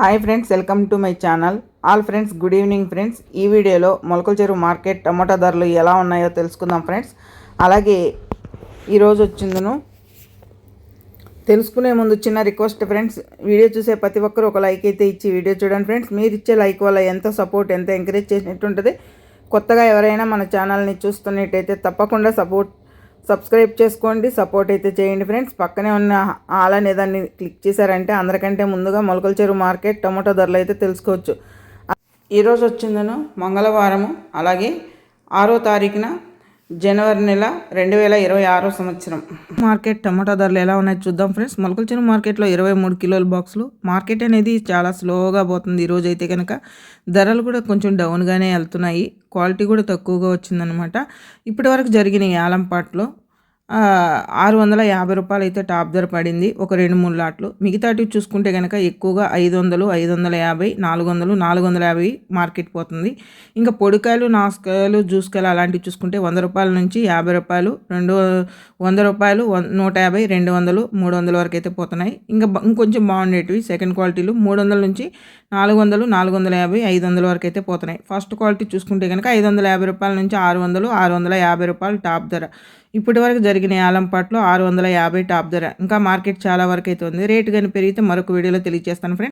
Hi friends welcome to my channel. All friends good evening friends. ఈ వీడియోలో మొలకల చెరువు మార్కెట్ టమోటా ధరలు ఎలా ఉన్నాయో తెలుసుకుందాం ఫ్రెండ్స్. అలాగే ఈరోజు వచ్చిందను. తెలుసుకునే ముందు చిన్న రిక్వెస్ట్ ఫ్రెండ్స్. వీడియో చూసే ప్రతి ఒక్కరు ఒక లైక్ అయితే ఇచ్చి వీడియో చూడండి ఫ్రెండ్స్. మీరు ఇచ్చే లైక్ వల్ల ఎంత సపోర్ట్ ఎంత ఎంకరేజ్ చేసినట్టు ఉంటుంది కొత్తగా ఎవరైనా మన ఛానల్ని చూస్తున్నట్టయితే తప్పకుండా సపోర్ట్ సబ్స్క్రైబ్ చేసుకోండి సపోర్ట్ అయితే చేయండి ఫ్రెండ్స్. పక్కనే ఉన్న ఆల్ అనే దాన్ని క్లిక్ చేశారంటే అందరికంటే ముందుగా మొలకల చెరువు మార్కెట్ టమాటో ధరలు అయితే తెలుసుకోవచ్చు. ఈరోజు వచ్చిందను మంగళవారము అలాగే ఆరో తారీఖున జనవరి నెల రెండు వేల ఇరవై ఆరో సంవత్సరం. మార్కెట్ టమాటా ధరలు ఎలా ఉన్నాయో చూద్దాం ఫ్రెండ్స్. మొలకల చిన్న మార్కెట్లో ఇరవై మూడు కిలోల బాక్సులు. మార్కెట్ అనేది చాలా స్లోగా పోతుంది ఈరోజు అయితే కనుక ధరలు కూడా కొంచెం డౌన్గానే వెళ్తున్నాయి. క్వాలిటీ కూడా తక్కువగా వచ్చిందనమాట ఇప్పటి వరకు జరిగిన యాలంపాట్లో ఆరు వందల యాభై రూపాయలు అయితే టాప్ ధర పడింది ఒక రెండు మూడు లాట్లు. మిగతాటివి చూసుకుంటే కనుక ఎక్కువగా ఐదు వందలు ఐదు వందల యాభై నాలుగు వందలు నాలుగు వందల యాభై మార్కెట్ పోతుంది. ఇంకా పొడికాయలు నాసుకాయలు జ్యూస్కాయలు అలాంటివి చూసుకుంటే వంద రూపాయల నుంచి యాభై రూపాయలు రెండు వంద రూపాయలు నూట యాభై రెండు వందలు మూడు వందల వరకు అయితే పోతున్నాయి. ఇంకా ఇంకొంచెం బాగుండేటివి సెకండ్ క్వాలిటీలు మూడు వందల నుంచి నాలుగు వందలు నాలుగు వందల యాభై ఐదు వందల వరకు అయితే పోతున్నాయి. ఫస్ట్ క్వాలిటీ చూసుకుంటే కనుక ఐదు వందల యాభై రూపాయల నుంచి ఆరు వందలు ఆరు వందల యాభై రూపాయలు టాప్ ధర. ఇప్పటి వరకు జరిగిన యాలంపాట్లో ఆరు వందల యాభై టాప్ ధర. ఇంకా మార్కెట్ చాలా వరకు అయితే ఉంది. రేటు కానీ పెరిగితే మరొక వీడియోలో తెలియజేస్తాను ఫ్రెండ్